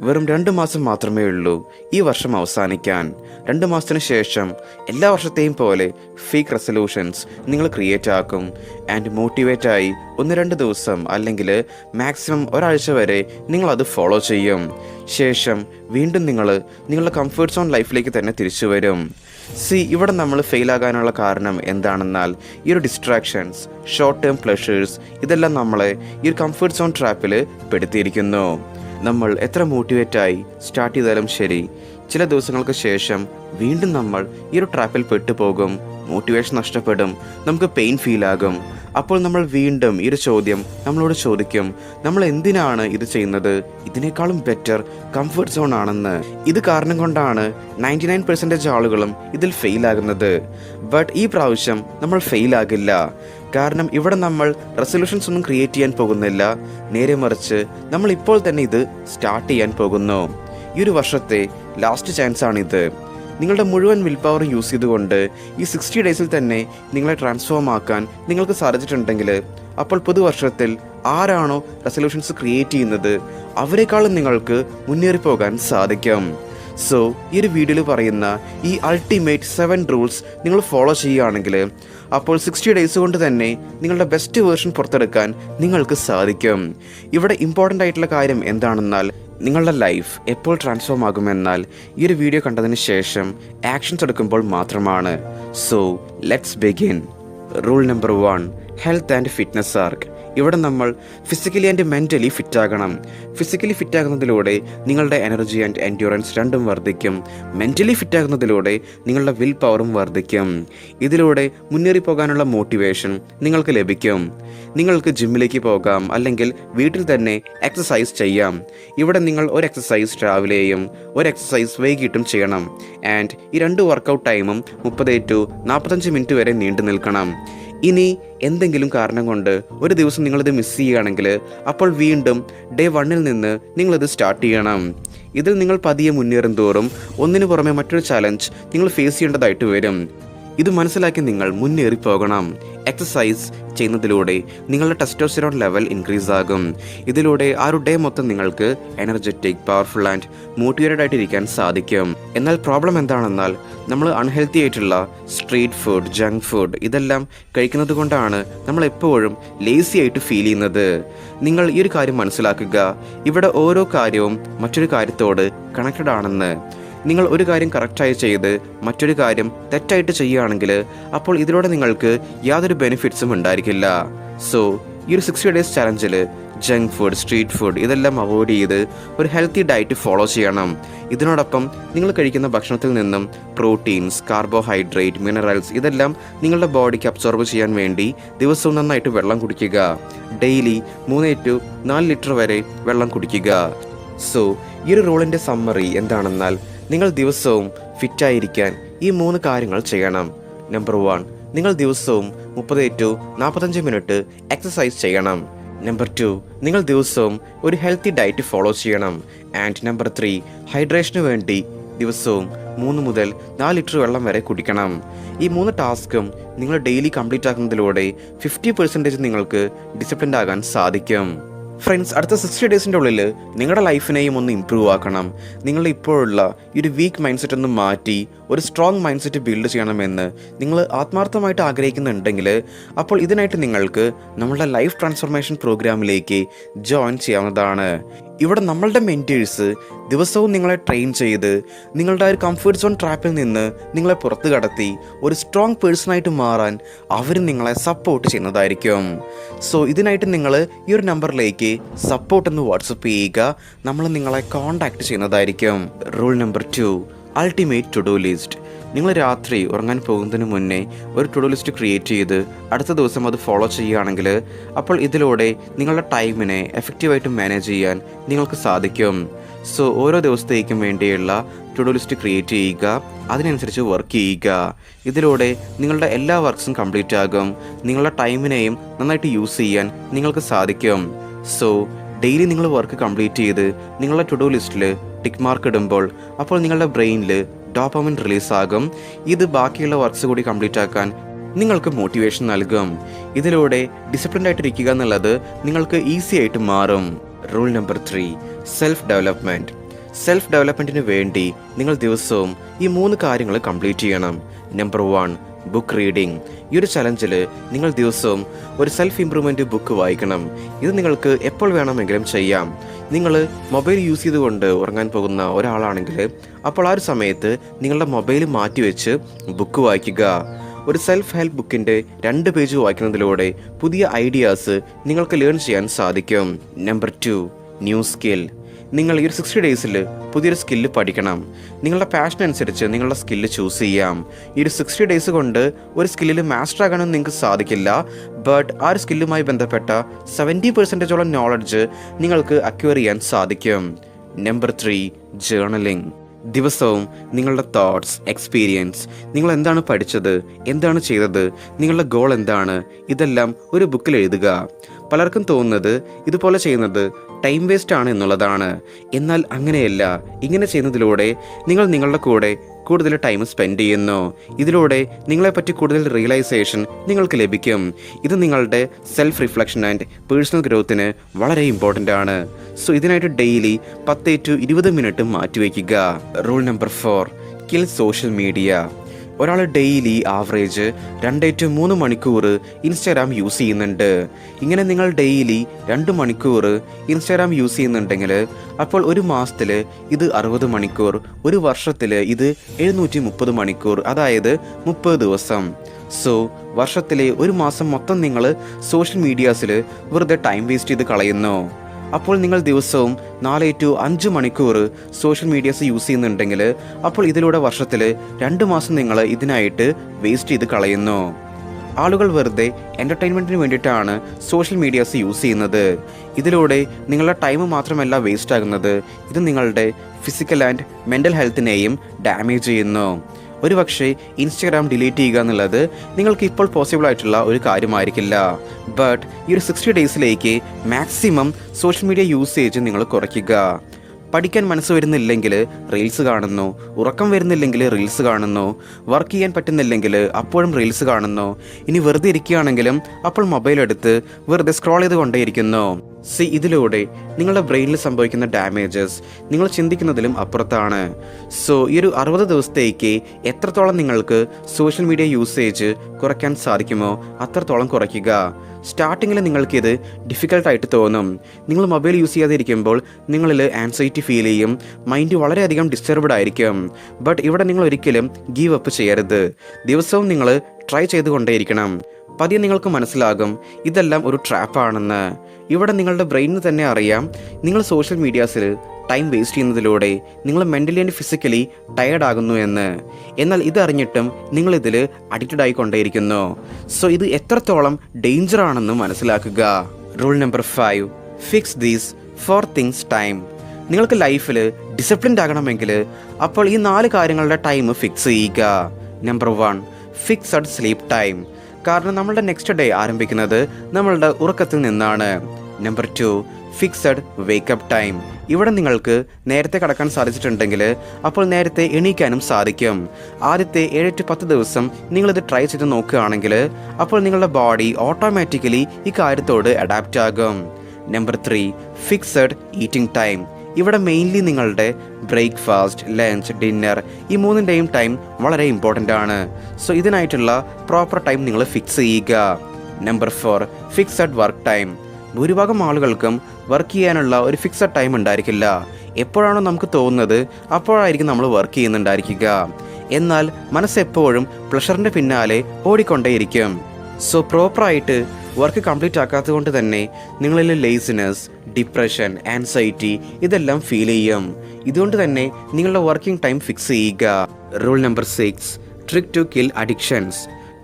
വെറും രണ്ട് മാസം മാത്രമേ ഉള്ളൂ ഈ വർഷം അവസാനിക്കാൻ. രണ്ട് മാസത്തിന് ശേഷം എല്ലാ വർഷത്തെയും പോലെ ഫേക്ക് റെസൊല്യൂഷൻസ് നിങ്ങൾ ക്രിയേറ്റ് ആക്കും. ആൻഡ് മോട്ടിവേറ്റ് ആയി ഒന്ന് രണ്ട് ദിവസം അല്ലെങ്കിൽ മാക്സിമം ഒരാഴ്ച വരെ നിങ്ങൾ അത് ഫോളോ ചെയ്യും. ശേഷം വീണ്ടും നിങ്ങൾ നിങ്ങളുടെ കംഫർട്ട് സോൺ ലൈഫിലേക്ക് തന്നെ തിരിച്ചു വരും. സി ഇവിടെ നമ്മൾ ഫെയിലാകാനുള്ള കാരണം എന്താണെന്നാൽ ഈ ഒരു ഡിസ്ട്രാക്ഷൻസ് ഷോർട്ട് ടേം പ്ലഷേഴ്സ് ഇതെല്ലാം നമ്മളെ ഈ ഒരു കംഫർട്ട് സോൺ ട്രാപ്പിൽ പെടുത്തിയിരിക്കുന്നു. നമ്മൾ എത്ര മോട്ടിവേറ്റായി സ്റ്റാർട്ട് ചെയ്താലും ശരി. ചില ദിവസങ്ങൾക്ക് ശേഷം വീണ്ടും നമ്മൾ ഈ ഒരു ട്രാപ്പിൽ പെട്ടുപോകും. മോട്ടിവേഷൻ നഷ്ടപ്പെടും. നമുക്ക് പെയിൻ ഫീൽ ആകും. അപ്പോൾ നമ്മൾ വീണ്ടും ഈ ഒരു ചോദ്യം നമ്മളോട് ചോദിക്കും. നമ്മൾ എന്തിനാണ് ഇത് ചെയ്യുന്നത്? ഇതിനേക്കാളും ബെറ്റർ കംഫർട്ട് സോൺ ആണെന്ന്. ഇത് കാരണം കൊണ്ടാണ് നയന്റി നയൻ പെർസെന്റേജ് ആളുകളും ഇതിൽ ഫെയിൽ ആകുന്നത്. ബട്ട് ഈ പ്രാവശ്യം നമ്മൾ ഫെയിൽ ആകില്ല. കാരണം ഇവിടെ നമ്മൾ റെസൊല്യൂഷൻസ് ഒന്നും ക്രിയേറ്റ് ചെയ്യാൻ പോകുന്നില്ല. നേരെ മറിച്ച് നമ്മൾ ഇപ്പോൾ തന്നെ ഇത് സ്റ്റാർട്ട് ചെയ്യാൻ പോകുന്നു. ഈ ഒരു വർഷത്തെ ലാസ്റ്റ് ചാൻസ് ആണിത്. നിങ്ങളുടെ മുഴുവൻ വിൽ പവർ യൂസ് ചെയ്തുകൊണ്ട് ഈ സിക്സ്റ്റി ഡേയ്സിൽ തന്നെ നിങ്ങളെ ട്രാൻസ്ഫോം ആക്കാൻ നിങ്ങൾക്ക് സാധിച്ചിട്ടുണ്ടെങ്കിൽ അപ്പോൾ പുതുവർഷത്തിൽ ആരാണോ റെസൊല്യൂഷൻസ് ക്രിയേറ്റ് ചെയ്യുന്നത് അവരെക്കാളും നിങ്ങൾക്ക് മുന്നേറി പോകാൻ സാധിക്കും. സോ ഈ ഒരു വീഡിയോയിൽ പറയുന്ന ഈ അൾട്ടിമേറ്റ് സെവൻ റൂൾസ് നിങ്ങൾ ഫോളോ ചെയ്യുകയാണെങ്കിൽ അപ്പോൾ സിക്സ്റ്റി ഡേയ്സ് കൊണ്ട് തന്നെ നിങ്ങളുടെ ബെസ്റ്റ് വേർഷൻ പുറത്തെടുക്കാൻ നിങ്ങൾക്ക് സാധിക്കും. ഇവിടെ ഇമ്പോർട്ടന്റ് ആയിട്ടുള്ള കാര്യം എന്താണെന്നാൽ നിങ്ങളുടെ ലൈഫ് എപ്പോൾ ട്രാൻസ്ഫോം ആകുമെന്നാൽ ഈ ഒരു വീഡിയോ കണ്ടതിന് ശേഷം ആക്ഷൻസ് എടുക്കുമ്പോൾ മാത്രമാണ്. So let's begin rule number one health and fitness ആർക്ക് ഇവിടെ നമ്മൾ ഫിസിക്കലി ആൻഡ് മെന്റലി ഫിറ്റാകണം ഫിസിക്കലി ഫിറ്റാകുന്നതിലൂടെ നിങ്ങളുടെ എനർജി ആൻഡ് എൻഡ്യൂറൻസ് രണ്ടും വർദ്ധിക്കും. മെന്റലി ഫിറ്റാകുന്നതിലൂടെ നിങ്ങളുടെ വിൽ പവറും വർദ്ധിക്കും. ഇതിലൂടെ മുന്നേറി പോകാനുള്ള മോട്ടിവേഷൻ നിങ്ങൾക്ക് ലഭിക്കും. നിങ്ങൾക്ക് ജിമ്മിലേക്ക് പോകാം അല്ലെങ്കിൽ വീട്ടിൽ തന്നെ എക്സസൈസ് ചെയ്യാം. ഇവിടെ നിങ്ങൾ ഒരു എക്സസൈസ് രാവിലെയും ഒരു എക്സസൈസ് വൈകിട്ടും ചെയ്യണം. ആൻഡ് ഈ രണ്ട് വർക്കൗട്ട് ടൈമും മുപ്പത് ടു നാൽപ്പത്തഞ്ച് മിനിറ്റ് വരെ നീണ്ടു നിൽക്കണം. ഇനി എന്തെങ്കിലും കാരണം കൊണ്ട് ഒരു ദിവസം നിങ്ങളിത് മിസ് ചെയ്യുകയാണെങ്കിൽ അപ്പോൾ വീണ്ടും ഡേ വണ്ണിൽ നിന്ന് നിങ്ങളിത് സ്റ്റാർട്ട് ചെയ്യണം. ഇതിൽ നിങ്ങൾ പതിയെ മുന്നേറും തോറും ഒന്നിനു പുറമെ മറ്റൊരു ചലഞ്ച് നിങ്ങൾ ഫേസ് ചെയ്യേണ്ടതായിട്ട് വരും. ഇത് മനസ്സിലാക്കി നിങ്ങൾ മുന്നേറി പോകണം എക്സസൈസ് ചെയ്യുന്നതിലൂടെ നിങ്ങളുടെ ടെസ്റ്റോസ്റ്റിറോൺ ലെവൽ ഇൻക്രീസ് ആകും. ഇതിലൂടെ ആ ഒരു ഡേ മൊത്തം നിങ്ങൾക്ക് എനർജറ്റിക് പവർഫുൾ ആൻഡ് മോട്ടിവേറ്റഡ് ആയിട്ടിരിക്കാൻ സാധിക്കും. എന്നാൽ പ്രോബ്ലം എന്താണെന്നാൽ നമ്മൾ അൺഹെൽത്തി ആയിട്ടുള്ള സ്ട്രീറ്റ് ഫുഡ് ജങ്ക് ഫുഡ് ഇതെല്ലാം കഴിക്കുന്നത് കൊണ്ടാണ് നമ്മൾ എപ്പോഴും ലേസി ആയിട്ട് ഫീൽ ചെയ്യുന്നത്. നിങ്ങൾ ഈ ഒരു കാര്യം മനസ്സിലാക്കുക. ഇവിടെ ഓരോ കാര്യവും മറ്റൊരു കാര്യത്തോട് കണക്റ്റഡ് ആണെന്ന്. നിങ്ങൾ ഒരു കാര്യം കറക്റ്റായി ചെയ്ത് മറ്റൊരു കാര്യം തെറ്റായിട്ട് ചെയ്യുകയാണെങ്കിൽ അപ്പോൾ ഇതിലൂടെ നിങ്ങൾക്ക് യാതൊരു ബെനിഫിറ്റ്സും ഉണ്ടായിരിക്കില്ല. സോ ഈ ഒരു സിക്സ്റ്റി ഡേയ്സ് ചലഞ്ചിൽ ജങ്ക് ഫുഡ് സ്ട്രീറ്റ് ഫുഡ് ഇതെല്ലാം അവോയ്ഡ് ചെയ്ത് ഒരു ഹെൽത്തി ഡയറ്റ് ഫോളോ ചെയ്യണം. ഇതിനോടൊപ്പം നിങ്ങൾ കഴിക്കുന്ന ഭക്ഷണത്തിൽ നിന്നും പ്രോട്ടീൻസ് കാർബോഹൈഡ്രേറ്റ് മിനറൽസ് ഇതെല്ലാം നിങ്ങളുടെ ബോഡിക്ക് അബ്സോർബ് ചെയ്യാൻ വേണ്ടി ദിവസവും നന്നായിട്ട് വെള്ളം കുടിക്കുക. ഡെയിലി മൂന്ന് ടു നാല് ലിറ്റർ വരെ വെള്ളം കുടിക്കുക. സോ ഈ ഒരു റോളിന്റെ സമ്മറി എന്താണെന്നാൽ നിങ്ങൾ ദിവസവും ഫിറ്റായിരിക്കാൻ ഈ മൂന്ന് കാര്യങ്ങൾ ചെയ്യണം. നമ്പർ വൺ നിങ്ങൾ ദിവസവും മുപ്പത് ടു നാൽപ്പത്തഞ്ച് മിനിറ്റ് എക്സസൈസ് ചെയ്യണം. നമ്പർ ടു നിങ്ങൾ ദിവസവും ഒരു ഹെൽത്തി ഡയറ്റ് ഫോളോ ചെയ്യണം. ആൻഡ് നമ്പർ ത്രീ ഹൈഡ്രേഷന് വേണ്ടി ദിവസവും മൂന്ന് മുതൽ നാല് ലിറ്റർ വെള്ളം വരെ കുടിക്കണം. ഈ മൂന്ന് ടാസ്കും നിങ്ങൾ ഡെയിലി കംപ്ലീറ്റ് ആക്കുന്നതിലൂടെ ഫിഫ്റ്റി പെർസെന്റേജ് നിങ്ങൾക്ക് ഡിസിപ്ലിൻഡ് ആകാൻ സാധിക്കും. ഫ്രണ്ട്സ് അടുത്ത സിക്സ്റ്റി ഡേയ്സിന്റെ ഉള്ളിൽ നിങ്ങളുടെ ലൈഫിനെയും ഒന്ന് ഇമ്പ്രൂവ് ആക്കണം. നിങ്ങളുടെ ഇപ്പോഴുള്ള ഈ ഒരു വീക്ക് മൈൻഡ് സെറ്റ് ഒന്ന് മാറ്റി ഒരു സ്ട്രോങ് മൈൻഡ് സെറ്റ് ബിൽഡ് ചെയ്യണമെന്ന് നിങ്ങൾ ആത്മാർത്ഥമായിട്ട് ആഗ്രഹിക്കുന്നുണ്ടെങ്കിൽ അപ്പോൾ ഇതിനായിട്ട് നിങ്ങൾക്ക് നമ്മളുടെ ലൈഫ് ട്രാൻസ്ഫോർമേഷൻ പ്രോഗ്രാമിലേക്ക് ജോയിൻ ചെയ്യാവുന്നതാണ്. ഇവിടെ നമ്മളുടെ മെന്റേഴ്സ് ദിവസവും നിങ്ങളെ ട്രെയിൻ ചെയ്ത് നിങ്ങളുടെ ഒരു കംഫർട്ട് സോൺ ട്രാപ്പിൽ നിന്ന് നിങ്ങളെ പുറത്ത് കടത്തി ഒരു സ്ട്രോങ് പേഴ്സണായിട്ട് മാറാൻ അവർ നിങ്ങളെ സപ്പോർട്ട് ചെയ്യുന്നതായിരിക്കും. സോ ഇതിനായിട്ട് നിങ്ങൾ ഈ ഒരു നമ്പറിലേക്ക് സപ്പോർട്ട് എന്ന് വാട്സപ്പ് ചെയ്യുക. നമ്മൾ നിങ്ങളെ കോൺടാക്ട് ചെയ്യുന്നതായിരിക്കും. Rule number two ultimate to do list നിങ്ങൾ രാത്രി ഉറങ്ങാൻ പോകുന്നതിന് മുന്നേ ഒരു ടു ലിസ്റ്റ് ക്രിയേറ്റ് ചെയ്ത് അടുത്ത ദിവസം അത് ഫോളോ ചെയ്യുകയാണെങ്കിൽ അപ്പോൾ ഇതിലൂടെ നിങ്ങളുടെ ടൈമിനെ എഫക്റ്റീവായിട്ട് മാനേജ് ചെയ്യാൻ നിങ്ങൾക്ക് സാധിക്കും. സോ ഓരോ ദിവസത്തേക്കും വേണ്ടിയുള്ള ടു ലിസ്റ്റ് ക്രിയേറ്റ് ചെയ്യുക അതിനനുസരിച്ച് വർക്ക് ചെയ്യുക. ഇതിലൂടെ നിങ്ങളുടെ എല്ലാ വർക്ക്സും കംപ്ലീറ്റ് ആകും. നിങ്ങളുടെ ടൈമിനെയും നന്നായിട്ട് യൂസ് ചെയ്യാൻ നിങ്ങൾക്ക് സാധിക്കും. സോ ഡെയിലി നിങ്ങൾ വർക്ക് കംപ്ലീറ്റ് ചെയ്ത് നിങ്ങളുടെ ടു ഡു ലിസ്റ്റിൽ ടിക്ക് മാർക്ക് ഇടുമ്പോൾ അപ്പോൾ നിങ്ങളുടെ ബ്രെയിനിൽ ഡോപ്പമിൻ റിലീസ് ആകും ഇത് ബാക്കിയുള്ള വർക്ക്സ് കൂടി കംപ്ലീറ്റ് ആക്കാൻ നിങ്ങൾക്ക് മോട്ടിവേഷൻ നൽകും. ഇതിലൂടെ ഡിസിപ്ലിൻഡ് ആയിട്ടിരിക്കുക എന്നുള്ളത് നിങ്ങൾക്ക് ഈസി ആയിട്ട് മാറും. Rule number three self development self ഡെവലപ്മെന്റിന് വേണ്ടി നിങ്ങൾ ദിവസവും ഈ മൂന്ന് കാര്യങ്ങൾ കംപ്ലീറ്റ് ചെയ്യണം. നമ്പർ വൺ ബുക്ക് റീഡിംഗ് ഈ ഒരു ചലഞ്ചിൽ നിങ്ങൾ ദിവസവും ഒരു സെൽഫ് ഇമ്പ്രൂവ്മെന്റ് ബുക്ക് വായിക്കണം. ഇത് നിങ്ങൾക്ക് എപ്പോൾ വേണമെങ്കിലും ചെയ്യാം. നിങ്ങൾ മൊബൈൽ യൂസ് ചെയ്തുകൊണ്ട് ഉറങ്ങാൻ പോകുന്ന ഒരാളാണെങ്കിൽ അപ്പോൾ ആ ഒരു സമയത്ത് നിങ്ങളുടെ മൊബൈൽ മാറ്റിവെച്ച് ബുക്ക് വായിക്കുക. ഒരു സെൽഫ് ഹെൽപ്പ് ബുക്കിന്റെ രണ്ട് പേജ് വായിക്കുന്നതിലൂടെ പുതിയ ഐഡിയാസ് നിങ്ങൾക്ക് ലേൺ ചെയ്യാൻ സാധിക്കും. നമ്പർ ടു ന്യൂ സ്കിൽ നിങ്ങൾ ഈ ഒരു സിക്സ്റ്റി ഡേയ്സിൽ പുതിയൊരു സ്കില്ല് പഠിക്കണം. നിങ്ങളുടെ പാഷൻ അനുസരിച്ച് നിങ്ങളുടെ സ്കില്ല് ചൂസ് ചെയ്യാം. ഈ ഒരു സിക്സ്റ്റി ഡേയ്സ് കൊണ്ട് ഒരു സ്കില്ലിൽ മാസ്റ്റർ ആകാനൊന്നും നിങ്ങൾക്ക് സാധിക്കില്ല. ബട്ട് ആ ഒരു സ്കില്ലുമായി ബന്ധപ്പെട്ട സെവന്റി പെർസെന്റേജോളം നോളജ് നിങ്ങൾക്ക് അക്വയർ ചെയ്യാൻ സാധിക്കും. നമ്പർ ത്രീ ജേർണലിംഗ് ദിവസവും നിങ്ങളുടെ തോട്ട്സ് എക്സ്പീരിയൻസ് നിങ്ങൾ എന്താണ് പഠിച്ചത്? എന്താണ് ചെയ്തത്? നിങ്ങളുടെ ഗോൾ എന്താണ്? ഇതെല്ലാം ഒരു ബുക്കിൽ എഴുതുക. പലർക്കും തോന്നുന്നത് ഇതുപോലെ ചെയ്യുന്നത് ടൈം വേസ്റ്റ് ആണ് എന്നുള്ളതാണ്. എന്നാൽ അങ്ങനെയല്ല ഇങ്ങനെ ചെയ്യുന്നതിലൂടെ നിങ്ങൾ നിങ്ങളുടെ കൂടെ കൂടുതൽ ടൈം സ്പെൻഡ് ചെയ്യുന്നു. ഇതിലൂടെ നിങ്ങളെപ്പറ്റി കൂടുതൽ റിയലൈസേഷൻ നിങ്ങൾക്ക് ലഭിക്കും. ഇത് നിങ്ങളുടെ സെൽഫ് റിഫ്ലക്ഷൻ ആൻഡ് പേഴ്സണൽ ഗ്രോത്തിന് വളരെ ഇമ്പോർട്ടന്റ് ആണ്. സോ ഇതിനായിട്ട് ഡെയിലി പത്ത് ടു ഇരുപത് മിനിറ്റ് മാറ്റിവെക്കുക. Rule number four kill social media ഒരാൾ ഡെയിലി ആവറേജ് രണ്ട് ടു മൂന്ന് മണിക്കൂർ ഇൻസ്റ്റാഗ്രാം യൂസ് ചെയ്യുന്നുണ്ട്. ഇങ്ങനെ നിങ്ങൾ ഡെയിലി രണ്ട് മണിക്കൂർ ഇൻസ്റ്റാഗ്രാം യൂസ് ചെയ്യുന്നുണ്ടെങ്കിൽ അപ്പോൾ ഒരു മാസത്തിൽ ഇത് അറുപത് മണിക്കൂർ ഒരു വർഷത്തിൽ ഇത് എഴുന്നൂറ്റി മുപ്പത് മണിക്കൂർ അതായത് മുപ്പത് ദിവസം. സോ വർഷത്തിലെ ഒരു മാസം മൊത്തം നിങ്ങൾ സോഷ്യൽ മീഡിയാസിൽ വെറുതെ ടൈം വേസ്റ്റ് ചെയ്ത് കളയുന്നു. അപ്പോൾ നിങ്ങൾ ദിവസവും നാല് ടു അഞ്ച് മണിക്കൂർ സോഷ്യൽ മീഡിയാസ് യൂസ് ചെയ്യുന്നുണ്ടെങ്കിൽ അപ്പോൾ ഇതിലൂടെ വർഷത്തിൽ രണ്ട് മാസം നിങ്ങൾ ഇതിനായിട്ട് വേസ്റ്റ് ചെയ്ത് കളയുന്നു. ആളുകൾ വെറുതെ എന്റർടൈൻമെന്റിന് വേണ്ടിയിട്ടാണ് സോഷ്യൽ മീഡിയാസ് യൂസ് ചെയ്യുന്നത്. ഇതിലൂടെ നിങ്ങളുടെ ടൈം മാത്രമല്ല വേസ്റ്റ് ആകുന്നത് ഇത് നിങ്ങളുടെ ഫിസിക്കൽ ആൻഡ് മെന്റൽ ഹെൽത്തിനെയും ഡാമേജ് ചെയ്യുന്നു. ഒരുപക്ഷെ ഇൻസ്റ്റാഗ്രാം ഡിലീറ്റ് ചെയ്യുക എന്നുള്ളത് നിങ്ങൾക്ക് ഇപ്പോൾ പോസിബിൾ ആയിട്ടുള്ള ഒരു കാര്യമായിരിക്കില്ല. ബട്ട് ഈ ഒരു സിക്സ്റ്റി ഡേയ്സിലേക്ക് മാക്സിമം സോഷ്യൽ മീഡിയ യൂസേജ് നിങ്ങൾ കുറയ്ക്കുക. പഠിക്കാൻ മനസ്സ് വരുന്നില്ലെങ്കിൽ റീൽസ് കാണുന്നു ഉറക്കം വരുന്നില്ലെങ്കിൽ റീൽസ് കാണുന്നു വർക്ക് ചെയ്യാൻ പറ്റുന്നില്ലെങ്കിൽ അപ്പോഴും റീൽസ് കാണുന്നു. ഇനി വെറുതെ ഇരിക്കുകയാണെങ്കിലും അപ്പോൾ മൊബൈൽ എടുത്ത് വെറുതെ സ്ക്രോൾ ചെയ്ത് കൊണ്ടേയിരിക്കുന്നു. സി ഇതിലൂടെ നിങ്ങളുടെ ബ്രെയിനിൽ സംഭവിക്കുന്ന ഡാമേജസ് നിങ്ങൾ ചിന്തിക്കുന്നതിലും അപ്പുറത്താണ്. സോ ഈ ഒരു അറുപത് ദിവസത്തേക്ക് എത്രത്തോളം നിങ്ങൾക്ക് സോഷ്യൽ മീഡിയ യൂസേജ് കുറയ്ക്കാൻ സാധിക്കുമോ അത്രത്തോളം കുറയ്ക്കുക. സ്റ്റാർട്ടിങ്ങിൽ നിങ്ങൾക്കിത് ഡിഫിക്കൽട്ടായിട്ട് തോന്നും. നിങ്ങൾ മൊബൈൽ യൂസ് ചെയ്യാതിരിക്കുമ്പോൾ നിങ്ങളിൽ ആൻസൈറ്റി ഫീൽ ചെയ്യും മൈൻഡ് വളരെയധികം ഡിസ്റ്റർബ്ഡ് ആയിരിക്കും. ബട്ട് ഇവിടെ നിങ്ങൾ ഒരിക്കലും ഗീവ് അപ്പ് ചെയ്യരുത്. ദിവസവും നിങ്ങൾ ട്രൈ ചെയ്തുകൊണ്ടേയിരിക്കണം. പതിയെ നിങ്ങൾക്ക് മനസ്സിലാകും ഇതെല്ലാം ഒരു ട്രാപ്പാണെന്ന് ഇവിടെ നിങ്ങളുടെ ബ്രെയിനിന് തന്നെ അറിയാം നിങ്ങൾ സോഷ്യൽ മീഡിയാസിൽ ടൈം വേസ്റ്റ് ചെയ്യുന്നതിലൂടെ നിങ്ങൾ മെന്റലി ആൻഡ് ഫിസിക്കലി ടയേർഡ് ആകുന്നു എന്ന്. എന്നാൽ ഇതറിഞ്ഞിട്ടും നിങ്ങൾ ഇതിൽ അഡിക്റ്റഡ് ആയിക്കൊണ്ടേയിരിക്കുന്നു. സോ ഇത് എത്രത്തോളം ഡേഞ്ചർ ആണെന്ന് മനസ്സിലാക്കുക. Rule number five fix these four things time നിങ്ങൾക്ക് ലൈഫിൽ ഡിസിപ്ലിൻഡ് ആകണമെങ്കിൽ അപ്പോൾ ഈ നാല് കാര്യങ്ങളുടെ ടൈം ഫിക്സ് ചെയ്യുക. Number one fixed sleep time കാരണം നമ്മളുടെ നെക്സ്റ്റ് ഡേ ആരംഭിക്കുന്നത് നമ്മളുടെ ഉറക്കത്തിൽ നിന്നാണ്. Number two fixed wake up time ഇവിടെ നിങ്ങൾക്ക് നേരത്തെ കടക്കാൻ സാധിച്ചിട്ടുണ്ടെങ്കിൽ അപ്പോൾ നേരത്തെ എണീക്കാനും സാധിക്കും. ആദ്യത്തെ ഏഴ് ടു പത്ത് ദിവസം നിങ്ങളിത് ട്രൈ ചെയ്ത് നോക്കുകയാണെങ്കിൽ അപ്പോൾ നിങ്ങളുടെ ബോഡി ഓട്ടോമാറ്റിക്കലി ഈ കാര്യത്തോട് അഡാപ്റ്റ് ആകും. Number three fixed eating time ഇവിടെ മെയിൻലി നിങ്ങളുടെ ബ്രേക്ക്ഫാസ്റ്റ് ലഞ്ച് ഡിന്നർ ഈ മൂന്നിന്റെയും ടൈം വളരെ ഇമ്പോർട്ടന്റ് ആണ്. സോ ഇതിനായിട്ടുള്ള പ്രോപ്പർ ടൈം നിങ്ങൾ ഫിക്സ് ചെയ്യുക. Number four fixed work time ഭൂരിഭാഗം ആളുകൾക്കും വർക്ക് ചെയ്യാനുള്ള ഒരു ഫിക്സഡ് ടൈം ഉണ്ടായിരിക്കില്ല. എപ്പോഴാണോ നമുക്ക് തോന്നുന്നത് അപ്പോഴായിരിക്കും നമ്മൾ വർക്ക് ചെയ്യുന്നുണ്ടായിരിക്കുക. എന്നാൽ മനസ്സെപ്പോഴും പ്ലഷറിന്റെ പിന്നാലെ ഓടിക്കൊണ്ടേയിരിക്കും. സോ പ്രോപ്പറായിട്ട് വർക്ക് കംപ്ലീറ്റ് ആക്കാത്തത് കൊണ്ട് തന്നെ നിങ്ങളിൽ ലേസിനെസ് ഡിപ്രഷൻ ആൻസൈറ്റി ഇതെല്ലാം ഫീൽ ചെയ്യും. ഇതുകൊണ്ട് തന്നെ നിങ്ങളുടെ വർക്കിംഗ് ടൈം ഫിക്സ് ചെയ്യുക. Rule number six trick to kill addictions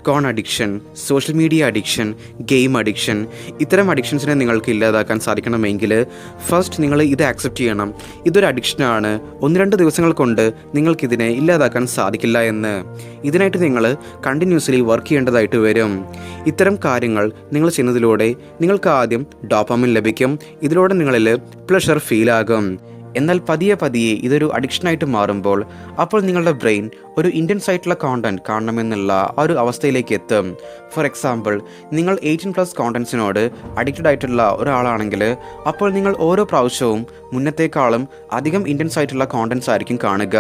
cone addiction social media addiction game addiction ഇത്തരം അഡിക്ഷൻസിനെ നിങ്ങൾക്ക് ഇല്ലാതാക്കാൻ സാധിക്കണമെങ്കിൽ ഫസ്റ്റ് നിങ്ങൾ ഇത് ആക്സെപ്റ്റ് ചെയ്യണം. ഇതൊരു അഡിക്ഷനാണ് ഒന്ന് രണ്ട് ദിവസങ്ങൾ കൊണ്ട് നിങ്ങൾക്കിതിനെ ഇല്ലാതാക്കാൻ സാധിക്കില്ല എന്ന്. ഇതിനായിട്ട് നിങ്ങൾ കണ്ടിന്യൂസ്ലി വർക്ക് ചെയ്യേണ്ടതായിട്ട് വരും. ഇത്തരം കാര്യങ്ങൾ നിങ്ങൾ ചെയ്യുന്നതിലൂടെ നിങ്ങൾക്ക് ആദ്യം ഡോപ്പാമിൻ ലഭിക്കും. ഇതിലൂടെ നിങ്ങളിൽ പ്ലഷർ ഫീലാകും എന്നാൽ പതിയെ പതിയെ ഇതൊരു അഡിക്ഷനായിട്ട് മാറുമ്പോൾ അപ്പോൾ നിങ്ങളുടെ ബ്രെയിൻ ഒരു ഇന്റൻസ് ആയിട്ടുള്ള കോണ്ടന്റ് കാണണമെന്നുള്ള ആ ഒരു അവസ്ഥയിലേക്ക് എത്തും. ഫോർ എക്സാമ്പിൾ നിങ്ങൾ എയ്റ്റീൻ പ്ലസ് കോണ്ടൻസിനോട് അഡിക്റ്റഡ് ആയിട്ടുള്ള ഒരാളാണെങ്കിൽ അപ്പോൾ നിങ്ങൾ ഓരോ പ്രാവശ്യവും മുന്നത്തേക്കാളും അധികം ഇന്റൻസ് ആയിട്ടുള്ള കോണ്ടൻസ് ആയിരിക്കും കാണുക.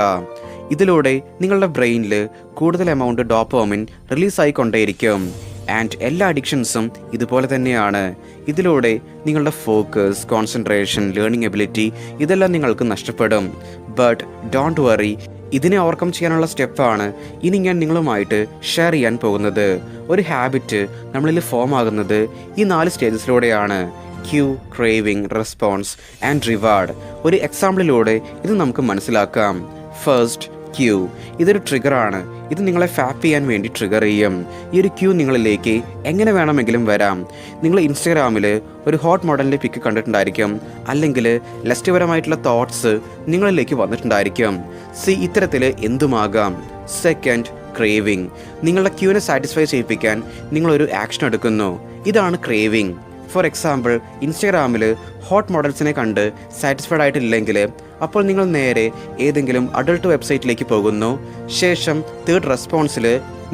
ഇതിലൂടെ നിങ്ങളുടെ ബ്രെയിനിൽ കൂടുതൽ എമൗണ്ട് ഡോപ്പോമിൻ റിലീസായിക്കൊണ്ടേയിരിക്കും ആൻഡ് എല്ലാ അഡിക്ഷൻസും ഇതുപോലെ തന്നെയാണ്. ഇതിലൂടെ നിങ്ങളുടെ ഫോക്കസ് കോൺസെൻട്രേഷൻ ലേണിംഗ് എബിലിറ്റി ഇതെല്ലാം നിങ്ങൾക്ക് നഷ്ടപ്പെടും. ബട്ട് ഡോണ്ട് വറി ഇതിനെ ഓവർകം ചെയ്യാനുള്ള സ്റ്റെപ്പാണ് ഇനി ഞാൻ നിങ്ങളുമായിട്ട് ഷെയർ ചെയ്യാൻ പോകുന്നത്. ഒരു ഹാബിറ്റ് നമ്മളിൽ ഫോം ആകുന്നത് ഈ നാല് സ്റ്റേജസിലൂടെയാണ് cue craving response and reward ഒരു എക്സാമ്പിളിലൂടെ ഇത് നമുക്ക് മനസ്സിലാക്കാം. First cue. ഇതൊരു ട്രിഗറാണ് ഇത് നിങ്ങളെ ഫാപ്പ് ചെയ്യാൻ വേണ്ടി ട്രിഗർ ചെയ്യും. ഈ ഒരു ക്യൂ നിങ്ങളിലേക്ക് എങ്ങനെ വേണമെങ്കിലും വരാം. നിങ്ങൾ ഇൻസ്റ്റാഗ്രാമിൽ ഒരു ഹോട്ട് മോഡലിന്റെ പിക്ക് കണ്ടിട്ടുണ്ടായിരിക്കും. അല്ലെങ്കിൽ ലസ്റ്റ്പരമായിട്ടുള്ള തോട്ട്സ് നിങ്ങളിലേക്ക് വന്നിട്ടുണ്ടായിരിക്കും. സി ഇത്തരത്തിൽ എന്തുമാകാം? സെക്കൻഡ് ക്രേവിംഗ് നിങ്ങളുടെ ക്യൂവിനെ സാറ്റിസ്ഫൈ ചെയ്യിപ്പിക്കാൻ നിങ്ങളൊരു ആക്ഷൻ എടുക്കുന്നു. ഇതാണ് ക്രേവിംഗ് ഫോർ എക്സാമ്പിൾ ഇൻസ്റ്റഗ്രാമിൽ ഹോട്ട് മോഡൽസിനെ കണ്ട് സാറ്റിസ്ഫൈഡ് ആയിട്ടില്ലെങ്കിൽ അപ്പോൾ നിങ്ങൾ നേരെ ഏതെങ്കിലും അഡൾട്ട് വെബ്സൈറ്റിലേക്ക് പോകുന്നു. ശേഷം തേർഡ് റെസ്പോൺസിൽ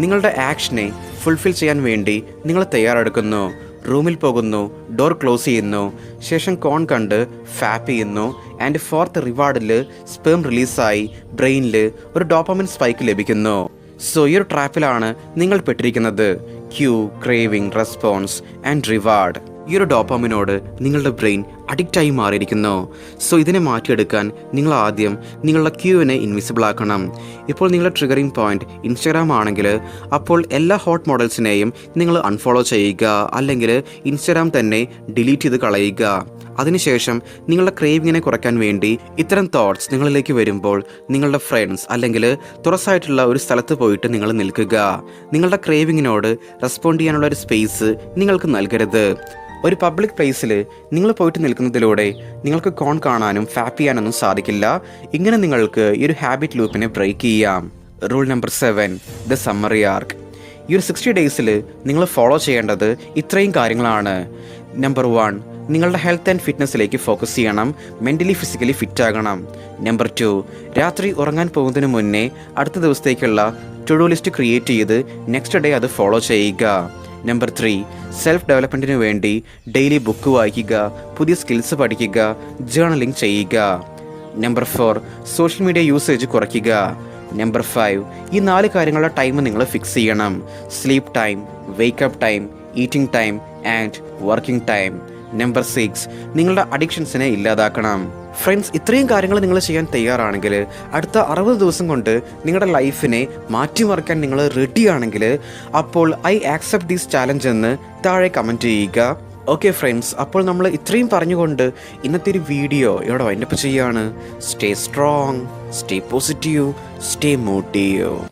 നിങ്ങളുടെ ആക്ഷനെ ഫുൾഫിൽ ചെയ്യാൻ വേണ്ടി നിങ്ങൾ തയ്യാറെടുക്കുന്നു. റൂമിൽ പോകുന്നു ഡോർ ക്ലോസ് ചെയ്യുന്നു. ശേഷം കോൺ കണ്ട് ഫാപ്പ് ചെയ്യുന്നു. ആൻഡ് ഫോർത്ത് റിവാർഡിൽ സ്പേം റിലീസായി ബ്രെയിനിൽ ഒരു ഡോപ്പമിൻ സ്പൈക്ക് ലഭിക്കുന്നു. സോ ഈ ഒരു ട്രാപ്പിലാണ് നിങ്ങൾ പെട്ടിരിക്കുന്നത്. Cue craving response and reward ഈ ഒരു ഡോപ്പാമിനോട് നിങ്ങളുടെ ബ്രെയിൻ അഡിക്റ്റായി മാറിയിരിക്കുന്നു. സോ ഇതിനെ മാറ്റിയെടുക്കാൻ നിങ്ങൾ ആദ്യം നിങ്ങളുടെ ക്യൂവിനെ ഇൻവിസിബിൾ ആക്കണം. ഇപ്പോൾ നിങ്ങളുടെ ട്രിഗറിംഗ് പോയിന്റ് ഇൻസ്റ്റാഗ്രാം ആണെങ്കിൽ അപ്പോൾ എല്ലാ ഹോട്ട് മോഡൽസിനെയും നിങ്ങൾ അൺഫോളോ ചെയ്യുക. അല്ലെങ്കിൽ ഇൻസ്റ്റാഗ്രാം തന്നെ ഡിലീറ്റ് ചെയ്ത് കളയുക. അതിനുശേഷം നിങ്ങളുടെ ക്രേവിങ്ങിനെ കുറയ്ക്കാൻ വേണ്ടി ഇത്തരം തോട്ട്സ് നിങ്ങളിലേക്ക് വരുമ്പോൾ നിങ്ങളുടെ ഫ്രണ്ട്സ് അല്ലെങ്കിൽ തുറസായിട്ടുള്ള ഒരു സ്ഥലത്ത് പോയിട്ട് നിങ്ങൾ നിൽക്കുക. നിങ്ങളുടെ ക്രേവിങ്ങിനോട് റെസ്പോണ്ട് ചെയ്യാനുള്ള ഒരു സ്പേസ് നിങ്ങൾക്ക് നൽകരുത്. ഒരു പബ്ലിക് പ്ലേസിൽ നിങ്ങൾ പോയിട്ട് നിൽക്കുന്നതിലൂടെ നിങ്ങൾക്ക് കോൺ കാണാനും ഫാപ്പ് ചെയ്യാനൊന്നും സാധിക്കില്ല. ഇങ്ങനെ നിങ്ങൾക്ക് ഈ ഒരു ഹാബിറ്റ് ലൂപ്പിനെ ബ്രേക്ക് ചെയ്യാം. Rule number seven the summary ആർക്ക് ഈ ഒരു സിക്സ്റ്റി ഡേയ്സിൽ നിങ്ങൾ ഫോളോ ചെയ്യേണ്ടത് ഇത്രയും കാര്യങ്ങളാണ്. നമ്പർ വൺ നിങ്ങളുടെ ഹെൽത്ത് ആൻഡ് ഫിറ്റ്നസ്സിലേക്ക് ഫോക്കസ് ചെയ്യണം. മെന്റലി ഫിസിക്കലി ഫിറ്റ് ആകണം. നമ്പർ ടു രാത്രി ഉറങ്ങാൻ പോകുന്നതിന് മുന്നേ അടുത്ത ദിവസത്തേക്കുള്ള ടു ഡു ലിസ്റ്റ് ക്രിയേറ്റ് ചെയ്ത് നെക്സ്റ്റ് ഡേ അത് ഫോളോ ചെയ്യുക. നമ്പർ ത്രീ സെൽഫ് ഡെവലപ്മെന്റിന് വേണ്ടി ഡെയിലി ബുക്ക് വായിക്കുക പുതിയ സ്കിൽസ് പഠിക്കുക ജേർണലിംഗ് ചെയ്യുക. Number four social media usage കുറയ്ക്കുക. നമ്പർ ഫൈവ് ഈ നാല് കാര്യങ്ങളുടെ ടൈം നിങ്ങൾ ഫിക്സ് ചെയ്യണം. Sleep time wake up time eating time and working time number six നിങ്ങളുടെ അഡിക്ഷൻസിനെ ഇല്ലാതാക്കണം. ഫ്രണ്ട്സ് ഇത്രയും കാര്യങ്ങൾ നിങ്ങൾ ചെയ്യാൻ തയ്യാറാണെങ്കിൽ അടുത്ത അറുപത് ദിവസം കൊണ്ട് നിങ്ങളുടെ ലൈഫിനെ മാറ്റിമറിക്കാൻ നിങ്ങൾ റെഡിയാണെങ്കിൽ അപ്പോൾ ഐ ആക്സെപ്റ്റ് ദീസ് ചാലഞ്ച് എന്ന് താഴെ കമന്റ് ചെയ്യുക. ഓക്കെ ഫ്രണ്ട്സ് അപ്പോൾ നമ്മൾ ഇത്രയും പറഞ്ഞുകൊണ്ട് ഇന്നത്തെ ഒരു വീഡിയോ ഇവിടെ വൈൻഡപ്പ് ചെയ്യാണ് stay strong stay positive stay motive